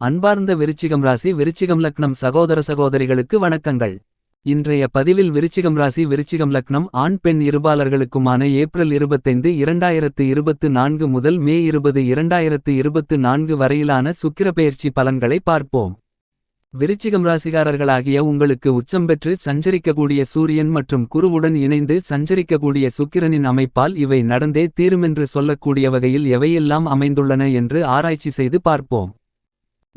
அன்பார்ந்த விருச்சிகம் ராசி விருச்சிகம் லக்னம் சகோதர சகோதரிகளுக்கு வணக்கங்கள். இன்றைய பதிவில் விருச்சிகம் ராசி விருச்சிகம் லக்னம் ஆண் பெண் இருபாலர்களுக்குமான ஏப்ரல் இருபத்தைந்து இரண்டாயிரத்து இருபத்து நான்கு முதல் மே இருபது இரண்டாயிரத்து இருபத்து நான்கு வரையிலான சுக்கிரப்பெயர்ச்சி பலன்களை பார்ப்போம். விருச்சிகம் ராசிகாரர்களாகிய உங்களுக்கு உச்சம் பெற்று சஞ்சரிக்கக்கூடிய சூரியன் மற்றும் குருவுடன் இணைந்து சஞ்சரிக்கக்கூடிய சுக்கிரனின் அமைப்பால் இவை நடந்தே தீருமென்று சொல்லக்கூடிய வகையில் எவையெல்லாம் அமைந்துள்ளன என்று ஆராய்ச்சி செய்து பார்ப்போம்.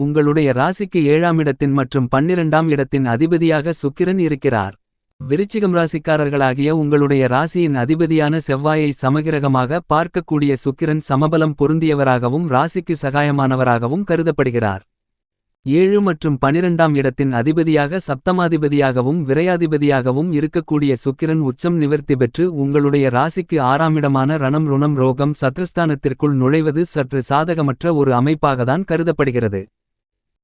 உங்களுடைய ராசிக்கு ஏழாம் இடத்தின் மற்றும் பன்னிரண்டாம் இடத்தின் அதிபதியாக சுக்கிரன் இருக்கிறார். விருச்சிகம் ராசிக்காரர்களாகிய உங்களுடைய ராசியின் அதிபதியான செவ்வாயை சமகிரகமாக பார்க்கக்கூடிய சுக்கிரன் சமபலம் பொருந்தியவராகவும் ராசிக்கு சகாயமானவராகவும் கருதப்படுகிறார். ஏழு மற்றும் பனிரெண்டாம் இடத்தின் அதிபதியாக சப்தமாதிபதியாகவும் விரையாதிபதியாகவும் இருக்கக்கூடிய சுக்கிரன் உச்சம் நிவர்த்தி பெற்று உங்களுடைய ராசிக்கு ஆறாம் இடமான ரணம் ருணம் ரோகம் சத்ருஸ்தானத்திற்குள் நுழைவது சற்று சாதகமற்ற ஒரு அமைப்பாகத்தான் கருதப்படுகிறது.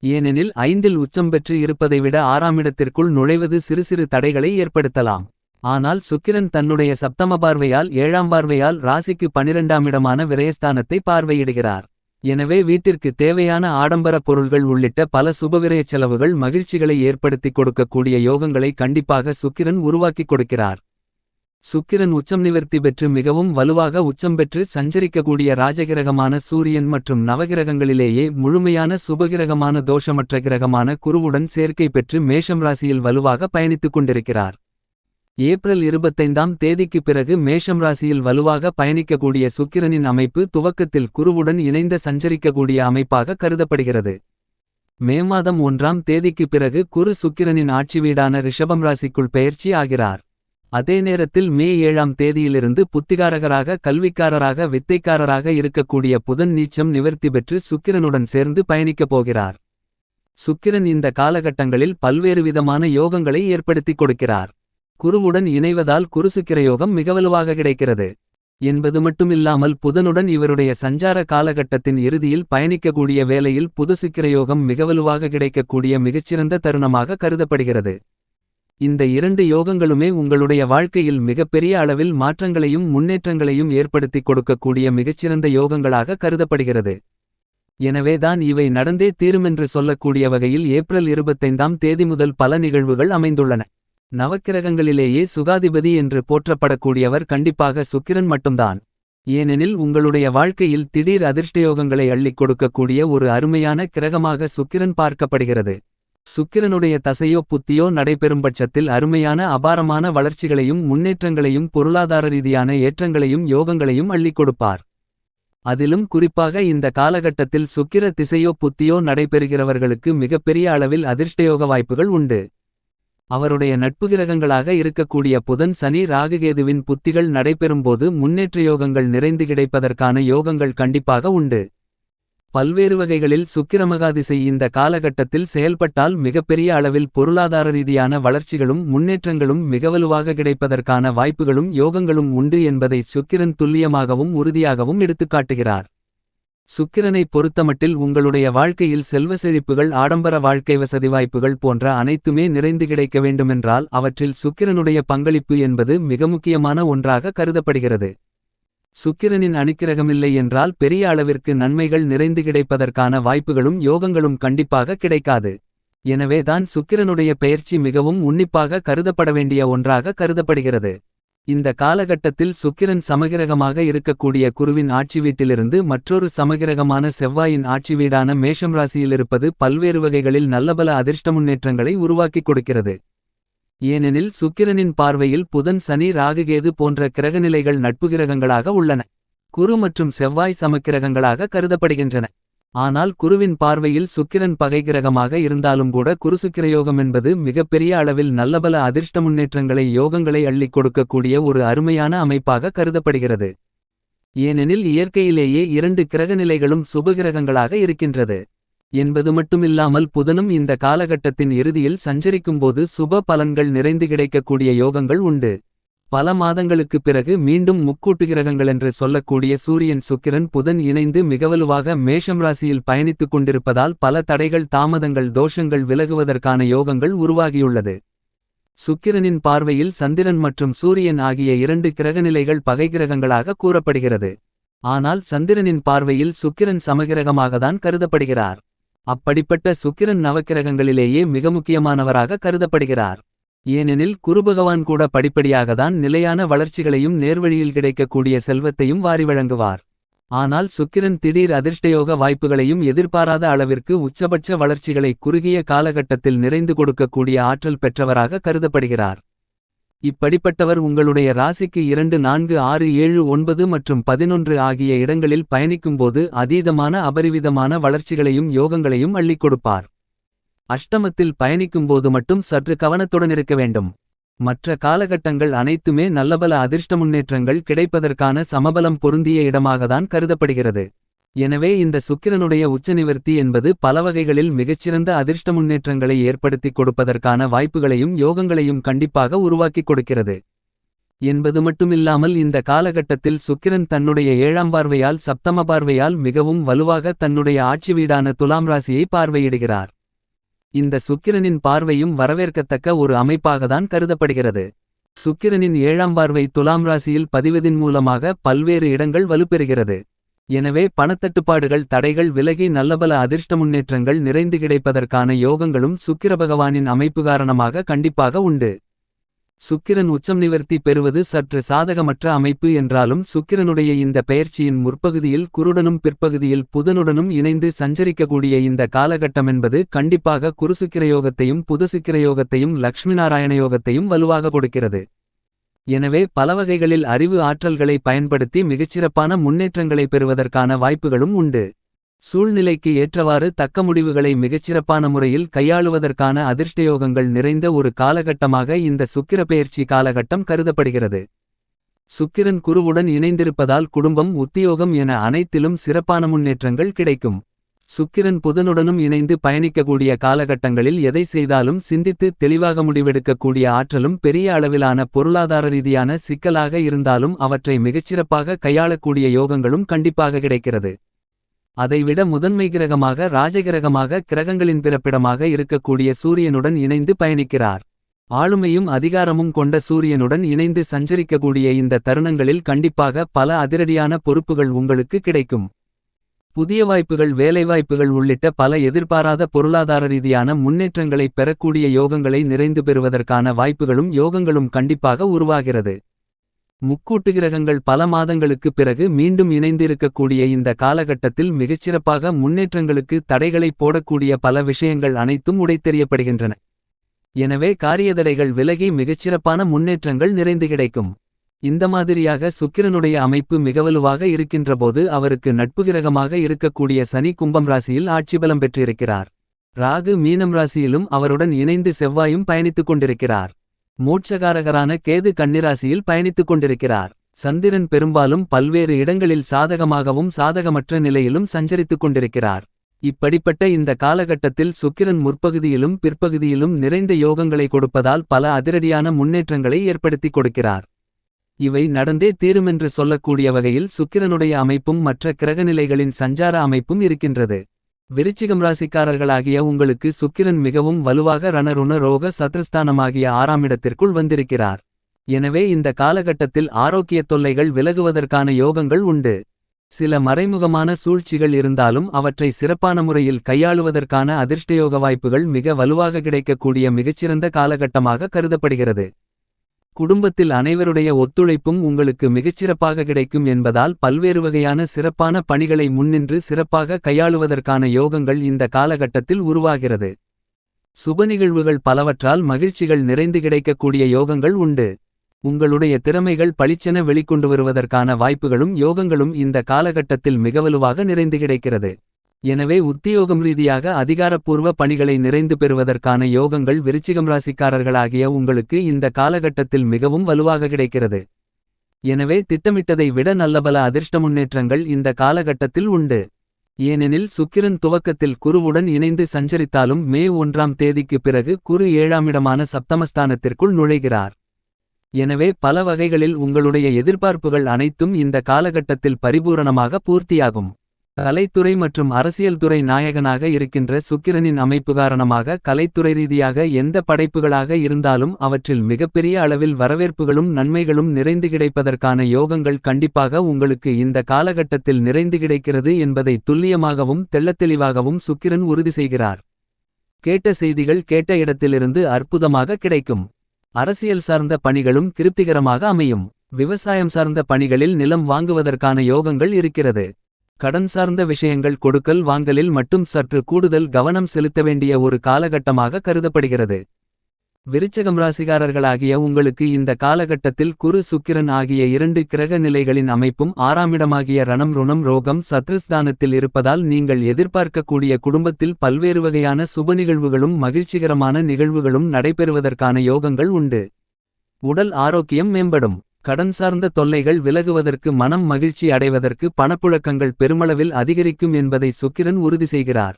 ஏனெனில் ஐந்தில் உச்சம் பெற்று இருப்பதை விட ஆறாம் இடத்திற்குள் நுழைவது சிறு சிறு தடைகளை ஏற்படுத்தலாம். ஆனால் சுக்கிரன் தன்னுடைய சப்தம பார்வையால் ஏழாம் பார்வையால் ராசிக்கு பனிரெண்டாம் இடமான விரயஸ்தானத்தை பார்வையிடுகிறார். எனவே வீட்டிற்கு தேவையான ஆடம்பர பொருள்கள் உள்ளிட்ட பல சுபவிரயச் செலவுகள் மகிழ்ச்சிகளை ஏற்படுத்திக் கொடுக்கக்கூடிய யோகங்களை கண்டிப்பாக சுக்கிரன் உருவாக்கிக் கொடுக்கிறார். சுக்கிரன் உச்சம் நிவர்த்தி பெற்று மிகவும் வலுவாக உச்சம் பெற்று சஞ்சரிக்கக்கூடிய ராஜகிரகமான சூரியன் மற்றும் நவகிரகங்களிலேயே முழுமையான சுபகிரகமான தோஷமற்ற கிரகமான குருவுடன் சேர்க்கை பெற்று மேஷம் ராசியில் வலுவாக பயணித்துக் கொண்டிருக்கிறார். ஏப்ரல் இருபத்தைந்தாம் தேதிக்கு பிறகு மேஷம் ராசியில் வலுவாக பயணிக்கக்கூடிய சுக்கிரனின் அமைப்பு துவக்கத்தில் குருவுடன் இணைந்த சஞ்சரிக்கக்கூடிய அமைப்பாக கருதப்படுகிறது. மே மாதம் ஒன்றாம் தேதிக்கு பிறகு குரு சுக்கிரனின் ஆட்சி வீடான ரிஷபம் ராசிக்குள் பெயர்ச்சி ஆகிறார். அதே நேரத்தில் மே ஏழாம் தேதியிலிருந்து புத்திகாரகராக கல்விக்காரராக வித்தைக்காரராக இருக்கக்கூடிய புதன் நீச்சம் நிவர்த்தி பெற்று சுக்கிரனுடன் சேர்ந்து பயணிக்கப் போகிறார். சுக்கிரன் இந்த காலகட்டங்களில் பல்வேறு விதமான யோகங்களை ஏற்படுத்திக் கொடுக்கிறார். குருவுடன் இணைவதால் குருசுக்கிர யோகம் மிகவலுவாக கிடைக்கிறது. என்பது மட்டுமில்லாமல் புதனுடன் இவருடைய சஞ்சார காலகட்டத்தின் இறுதியில் பயணிக்கக்கூடிய வேளையில் புதுசுக்கிர யோகம் மிகவலுவாக கிடைக்கக்கூடிய மிகச்சிறந்த தருணமாக கருதப்படுகிறது. இந்த இரண்டு யோகங்களுமே உங்களுடைய வாழ்க்கையில் மிகப்பெரிய அளவில் மாற்றங்களையும் முன்னேற்றங்களையும் ஏற்படுத்திக் கொடுக்கக்கூடிய மிகச்சிறந்த யோகங்களாக கருதப்படுகிறது. எனவேதான் இவை நடந்தே தீருமென்று சொல்லக்கூடிய வகையில் ஏப்ரல் இருபத்தைந்தாம் தேதி முதல் பல நிகழ்வுகள் அமைந்துள்ளன. நவக்கிரகங்களிலேயே சுகாதிபதி என்று போற்றப்படக்கூடியவர் கண்டிப்பாக சுக்கிரன் மட்டும்தான். ஏனெனில் உங்களுடைய வாழ்க்கையில் திடீர் அதிர்ஷ்டயோகங்களை அள்ளிக் கொடுக்கக்கூடிய ஒரு அருமையான கிரகமாக சுக்கிரன் பார்க்கப்படுகிறது. சுக்கிரனுடைய தசையோ புத்தியோ நடைபெறும் பட்சத்தில் அருமையான அபாரமான வளர்ச்சிகளையும் முன்னேற்றங்களையும் பொருளாதார ரீதியான ஏற்றங்களையும் யோகங்களையும் அள்ளிக் கொடுப்பார். அதிலும் குறிப்பாக இந்த காலகட்டத்தில் சுக்கிர திசையோ புத்தியோ நடைபெறுகிறவர்களுக்கு மிகப்பெரிய அளவில் அதிர்ஷ்டயோக வாய்ப்புகள் உண்டு. அவருடைய நட்பு கிரகங்களாக இருக்கக்கூடிய புதன் சனி ராகுகேதுவின் புத்திகள் நடைபெறும்போது முன்னேற்ற யோகங்கள் நிறைந்து கிடைப்பதற்கான யோகங்கள் கண்டிப்பாக உண்டு. பல்வேறு வகைகளில் சுக்கிரமகாதிசை இந்த காலகட்டத்தில் செயல்பட்டால் மிகப்பெரிய அளவில் பொருளாதார ரீதியான வளர்ச்சிகளும் முன்னேற்றங்களும் மிகவலுவாக கிடைப்பதற்கான வாய்ப்புகளும் யோகங்களும் உண்டு என்பதை சுக்கிரன் துல்லியமாகவும் உறுதியாகவும் எடுத்துக்காட்டுகிறார். சுக்கிரனை பொறுத்தமட்டில் உங்களுடைய வாழ்க்கையில் செல்வ செழிப்புகள் ஆடம்பர வாழ்க்கை வசதி வாய்ப்புகள் போன்ற அனைத்துமே நிறைந்து கிடைக்க வேண்டுமென்றால் அவற்றில் சுக்கிரனுடைய பங்களிப்பு என்பது மிக முக்கியமான ஒன்றாக கருதப்படுகிறது. சுக்கிரனின் அணுக்கிரகமில்லை என்றால் பெரிய அளவிற்கு நன்மைகள் நிறைந்து கிடைப்பதற்கான வாய்ப்புகளும் யோகங்களும் கண்டிப்பாக கிடைக்காது. எனவே தான் சுக்கிரனுடைய பெயர்ச்சி மிகவும் உன்னிப்பாக கருதப்பட வேண்டிய ஒன்றாக கருதப்படுகிறது. இந்த காலகட்டத்தில் சுக்கிரன் சமகிரகமாக இருக்கக்கூடிய குருவின் ஆட்சி வீட்டிலிருந்து மற்றொரு சமகிரகமான செவ்வாயின் ஆட்சி வீடான மேஷம் ராசியிலிருப்பது பல்வேறு வகைகளில் நல்லபல அதிர்ஷ்ட முன்னேற்றங்களை உருவாக்கிக் கொடுக்கிறது. ஏனெனில் சுக்கிரனின் பார்வையில் புதன் சனி ராகுகேது போன்ற கிரகநிலைகள் நட்பு கிரகங்களாக உள்ளன. குரு மற்றும் செவ்வாய் சமக்கிரகங்களாக கருதப்படுகின்றன. ஆனால் குருவின் பார்வையில் சுக்கிரன் பகை கிரகமாக இருந்தாலும் கூட குருசுக்கிரயோகம் என்பது மிகப்பெரிய அளவில் நல்லபல அதிர்ஷ்ட முன்னேற்றங்களை யோகங்களை அள்ளிக் கொடுக்கக்கூடிய ஒரு அருமையான அமைப்பாக கருதப்படுகிறது. ஏனெனில் இயற்கையிலேயே இரண்டு கிரகநிலைகளும் சுபகிரகங்களாக இருக்கின்றது. என்பது மட்டுமில்லாமல் புதனும் இந்த காலகட்டத்தின் இறுதியில் சஞ்சரிக்கும்போது சுப பலன்கள் நிறைந்து கிடைக்கக்கூடிய யோகங்கள் உண்டு. பல மாதங்களுக்குப் பிறகு மீண்டும் முக்கூட்டு கிரகங்களென்று சொல்லக்கூடிய சூரியன் சுக்கிரன் புதன் இணைந்து மிகவலுவாக மேஷம் ராசியில் பயணித்துக் கொண்டிருப்பதால் பல தடைகள் தாமதங்கள் தோஷங்கள் விலகுவதற்கான யோகங்கள் உருவாகியுள்ளது. சுக்கிரனின் பார்வையில் சந்திரன் மற்றும் சூரியன் ஆகிய இரண்டு கிரகநிலைகள் பகை கிரகங்களாக கூறப்படுகிறது. ஆனால் சந்திரனின் பார்வையில் சுக்கிரன் சமகிரகமாகத்தான் கருதப்படுகிறார். அப்படிப்பட்ட சுக்கிரன் நவக்கிரகங்களிலேயே மிக முக்கியமானவராக கருதப்படுகிறார். ஏனெனில் குருபகவான் கூட படிப்படியாகத்தான் நிலையான வளர்ச்சிகளையும் நேர்வழியில் கிடைக்கக்கூடிய செல்வத்தையும் வாரி வழங்குவார். ஆனால் சுக்கிரன் திடீர் அதிர்ஷ்டயோக வாய்ப்புகளையும் எதிர்பாராத அளவிற்கு உச்சபட்ச வளர்ச்சிகளை குறுகிய காலகட்டத்தில் நிறைந்து கொடுக்கக்கூடிய ஆற்றல் பெற்றவராக கருதப்படுகிறார். இப்படிப்பட்டவர் உங்களுடைய ராசிக்கு இரண்டு நான்கு ஆறு ஏழு ஒன்பது மற்றும் பதினொன்று ஆகிய இடங்களில் பயணிக்கும்போது அதீதமான அபரிவிதமான வளர்ச்சிகளையும் யோகங்களையும் அள்ளிக் கொடுப்பார். அஷ்டமத்தில் பயணிக்கும்போது மட்டும் சற்று கவனத்துடன் இருக்க வேண்டும். மற்ற காலகட்டங்கள் அனைத்துமே நல்லபல அதிர்ஷ்ட முன்னேற்றங்கள் கிடைப்பதற்கான சமபலம் பொருந்திய இடமாகத்தான் கருதப்படுகிறது. எனவே இந்த சுக்கிரனுடைய உச்சநிவர்த்தி என்பது பலவகைகளில் மிகச்சிறந்த அதிர்ஷ்ட முன்னேற்றங்களை ஏற்படுத்திக் கொடுப்பதற்கான வாய்ப்புகளையும் யோகங்களையும் கண்டிப்பாக உருவாக்கிக் கொடுக்கிறது. என்பது மட்டுமில்லாமல் இந்த காலகட்டத்தில் சுக்கிரன் தன்னுடைய ஏழாம் பார்வையால் சப்தம பார்வையால் மிகவும் வலுவாக தன்னுடைய ஆட்சி வீடான துலாம் ராசியை பார்வையிடுகிறார். இந்த சுக்கிரனின் பார்வையும் வரவேற்கத்தக்க ஒரு அமைப்பாகத்தான் கருதப்படுகிறது. சுக்கிரனின் ஏழாம் பார்வை துலாம் ராசியில் பதிவதின் மூலமாக பல்வேறு இடங்கள் வலுப்பெறுகிறது. எனவே பணத்தட்டுப்பாடுகள் தடைகள் விலகி நல்லபல அதிர்ஷ்ட முன்னேற்றங்கள் நிறைந்து கிடைப்பதற்கான யோகங்களும் சுக்கிர பகவானின் அமைப்பு காரணமாக கண்டிப்பாக உண்டு. சுக்கிரன் உச்சம் நிவர்த்தி பெறுவது சற்று சாதகமற்ற அமைப்பு என்றாலும் சுக்கிரனுடைய இந்த பெயர்ச்சியின் முற்பகுதியில் குருடனும் பிற்பகுதியில் புதனுடனும் இணைந்து சஞ்சரிக்கக்கூடிய இந்த காலகட்டமென்பது கண்டிப்பாக குருசுக்கிரயோகத்தையும் புதுசுக்கிரயோகத்தையும் லக்ஷ்மிநாராயண யோகத்தையும் வலுவாக கொடுக்கிறது. எனவே பல வகைகளில் அறிவு ஆற்றல்களை பயன்படுத்தி மிகச்சிறப்பான முன்னேற்றங்களை பெறுவதற்கான வாய்ப்புகளும் உண்டு. சூழ்நிலைக்கு ஏற்றவாறு தக்க முடிவுகளை மிகச்சிறப்பான முறையில் கையாளுவதற்கான அதிர்ஷ்டயோகங்கள் நிறைந்த ஒரு காலகட்டமாக இந்த சுக்கிரப்பெயர்ச்சி காலகட்டம் கருதப்படுகிறது. சுக்கிரன் குருவுடன் இணைந்திருப்பதால் குடும்பம் உத்தியோகம் என அனைத்திலும் சிறப்பான முன்னேற்றங்கள் கிடைக்கும். சுக்கிரன் புதனுடனும் இணைந்து பயணிக்கக்கூடிய காலகட்டங்களில் எதை செய்தாலும் சிந்தித்து தெளிவாக முடிவெடுக்கக்கூடிய ஆற்றலும் பெரிய அளவிலான பொருளாதார ரீதியான சிக்கலாக இருந்தாலும் அவற்றை மிகச்சிறப்பாக கையாளக்கூடிய யோகங்களும் கண்டிப்பாக கிடைக்கிறது. அதைவிட முதன்மை கிரகமாக ராஜகிரகமாக கிரகங்களின் பிறப்பிடமாக இருக்கக்கூடிய சூரியனுடன் இணைந்து பயணிக்கிறார். ஆளுமையும் அதிகாரமும் கொண்ட சூரியனுடன் இணைந்து சஞ்சரிக்கக்கூடிய இந்த தருணங்களில் கண்டிப்பாக பல அதிரடியான பொறுப்புகள் உங்களுக்கு கிடைக்கும். புதிய வாய்ப்புகள் வேலைவாய்ப்புகள் உள்ளிட்ட பல எதிர்பாராத பொருளாதார ரீதியான முன்னேற்றங்களை பெறக்கூடிய யோகங்களை நிறைந்து பெறுவதற்கான வாய்ப்புகளும் யோகங்களும் கண்டிப்பாக உருவாகிறது. முக்கூட்டு கிரகங்கள் பல மாதங்களுக்கு பிறகு மீண்டும் இணைந்திருக்கக்கூடிய இந்த காலகட்டத்தில் மிகச்சிறப்பாக முன்னேற்றங்களுக்கு தடைகளை போடக்கூடிய பல விஷயங்கள் அனைத்தும் உடைத்தெறியப்படுகின்றன. எனவே காரியதடைகள் விலகி மிகச்சிறப்பான முன்னேற்றங்கள் நிறைந்து கிடைக்கும். இந்த மாதிரியாக சுக்கிரனுடைய அமைப்பு மிகவலுவாக இருக்கின்றபோது அவருக்கு நட்புகிரகமாக இருக்கக்கூடிய சனி கும்பம் ராசியில் ஆட்சிபலம் பெற்றிருக்கிறார். ராகு மீனம் ராசியிலும் அவருடன் இணைந்து செவ்வாயும் பயணித்துக் கொண்டிருக்கிறார். மூட்சகாரகரான கேது கன்னிராசியில் பயணித்துக் கொண்டிருக்கிறார். சந்திரன் பெரும்பாலும் பல்வேறு இடங்களில் சாதகமாகவும் சாதகமற்ற நிலையிலும் சஞ்சரித்துக் கொண்டிருக்கிறார். இப்படிப்பட்ட இந்த காலகட்டத்தில் சுக்கிரன் முற்பகுதியிலும் பிற்பகுதியிலும் நிறைந்த யோகங்களை கொடுப்பதால் பல அதிரடியான முன்னேற்றங்களை ஏற்படுத்திக் கொடுக்கிறார். இவை நடந்தே தீருமென்று சொல்லக்கூடிய வகையில் சுக்கிரனுடைய அமைப்பும் மற்ற கிரகநிலைகளின் சஞ்சார அமைப்பும் இருக்கின்றது. விருச்சிகம் ராசிக்காரர்களாகிய உங்களுக்கு சுக்கிரன் மிகவும் வலுவாக ரணருண ரோக சத்ருஸ்தானமாகிய ஆறாம் இடத்திற்குள் வந்திருக்கிறார். எனவே இந்த காலகட்டத்தில் ஆரோக்கியத் தொல்லைகள் விலகுவதற்கான யோகங்கள் உண்டு. சில மறைமுகமான சூழ்ச்சிகள் இருந்தாலும் அவற்றை சிறப்பான முறையில் கையாளுவதற்கான அதிர்ஷ்டயோக வாய்ப்புகள் மிக வலுவாக கிடைக்கக்கூடிய மிகச்சிறந்த காலகட்டமாக கருதப்படுகிறது. குடும்பத்தில் அனைவருடைய ஒத்துழைப்பும் உங்களுக்கு மிகச்சிறப்பாக கிடைக்கும் என்பதால் பல்வேறு வகையான சிறப்பான பணிகளை முன்னின்று சிறப்பாக கையாளுவதற்கான யோகங்கள் இந்த காலகட்டத்தில் உருவாகிறது. சுப நிகழ்வுகள் பலவற்றால் மகிழ்ச்சிகள் நிறைந்து கிடைக்கக்கூடிய யோகங்கள் உண்டு. உங்களுடைய திறமைகள் பளிச்சென வெளிக்கொண்டு வருவதற்கான வாய்ப்புகளும் யோகங்களும் இந்த காலகட்டத்தில் மிகவலுவாக நிறைந்து கிடைக்கிறது. எனவே உத்தியோகம் ரீதியாக அதிகாரப்பூர்வ பணிகளை நிறைந்து பெறுவதற்கான யோகங்கள் விருச்சிகம் ராசிக்காரர்களாகிய உங்களுக்கு இந்த காலகட்டத்தில் மிகவும் வலுவாக கிடைக்கிறது. எனவே திட்டமிட்டதை விட நல்லபல அதிர்ஷ்ட முன்னேற்றங்கள் இந்த காலகட்டத்தில் உண்டு. ஏனெனில் சுக்கிரன் துவக்கத்தில் குருவுடன் இணைந்து சஞ்சரித்தாலும் மே ஒன்றாம் தேதிக்கு பிறகு குரு ஏழாமிடமான சப்தமஸ்தானத்திற்குள் நுழைகிறார். எனவே பல வகைகளில் உங்களுடைய எதிர்பார்ப்புகள் அனைத்தும் இந்த காலகட்டத்தில் பரிபூரணமாக பூர்த்தியாகும். கலைத்துறை மற்றும் அரசியல் துறை நாயகனாக இருக்கின்ற சுக்கிரனின் அமைப்பு காரணமாக கலைத்துறை ரீதியாக எந்த படைப்புகளாக இருந்தாலும் அவற்றில் மிகப்பெரிய அளவில் வரவேற்புகளும் நன்மைகளும் நிறைந்து கிடைப்பதற்கான யோகங்கள் கண்டிப்பாக உங்களுக்கு இந்த காலகட்டத்தில் நிறைந்து கிடைக்கிறது என்பதை துல்லியமாகவும் தெள்ளத்தெளிவாகவும் சுக்கிரன் உறுதி செய்கிறார். கேட்ட செய்திகள் கேட்ட இடத்திலிருந்து அற்புதமாக கிடைக்கும். அரசியல் சார்ந்த பணிகளும் திருப்திகரமாக அமையும். விவசாயம் சார்ந்த பணிகளில் நிலம் வாங்குவதற்கான யோகங்கள் இருக்கிறது. கடன் சார்ந்த விஷயங்கள் கொடுக்கல் வாங்கலில் மட்டும் சற்று கூடுதல் கவனம் செலுத்த வேண்டிய ஒரு காலகட்டமாக கருதப்படுகிறது. விருச்சகம் ராசிகாரர்களாகிய உங்களுக்கு இந்த காலகட்டத்தில் குரு சுக்கிரன் ஆகிய இரண்டு கிரக நிலைகளின் அமைப்பும் ஆறாமிடமாகிய ரணம் ருணம் ரோகம் சத்ருஸ்தானத்தில் இருப்பதால் நீங்கள் எதிர்பார்க்கக்கூடிய குடும்பத்தில் பல்வேறு வகையான சுப நிகழ்வுகளும் மகிழ்ச்சிகரமான நிகழ்வுகளும் நடைபெறுவதற்கான யோகங்கள் உண்டு. உடல் ஆரோக்கியம் மேம்படும். கடன் சார்ந்த தொல்லைகள் விலகுவதற்கு மனம் மகிழ்ச்சி அடைவதற்கு பணப்புழக்கங்கள் பெருமளவில் அதிகரிக்கும் என்பதை சுக்கிரன் உறுதி செய்கிறார்.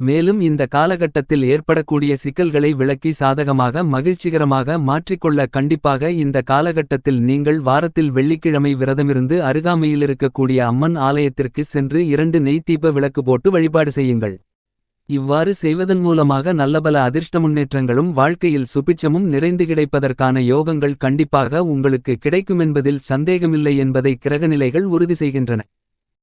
மேலும் இந்த காலகட்டத்தில் ஏற்படக்கூடிய சிக்கல்களை விளக்கி சாதகமாக மகிழ்ச்சிகரமாக மாற்றிக்கொள்ள கண்டிப்பாக இந்த காலகட்டத்தில் நீங்கள் வாரத்தில் வெள்ளிக்கிழமை விரதமிருந்து அருகாமையிலிருக்கக்கூடிய அம்மன் ஆலயத்திற்கு சென்று இரண்டு நெய்த்தீப விளக்கு போட்டு வழிபாடு செய்யுங்கள். இவ்வாறு செய்வதன் மூலமாக நல்லபல அதிர்ஷ்ட முன்னேற்றங்களும் வாழ்க்கையில் சுபிட்சமும் நிறைந்து கிடைப்பதற்கான யோகங்கள் கண்டிப்பாக உங்களுக்கு கிடைக்குமென்பதில் சந்தேகமில்லை என்பதை கிரகநிலைகள் உறுதி செய்கின்றன.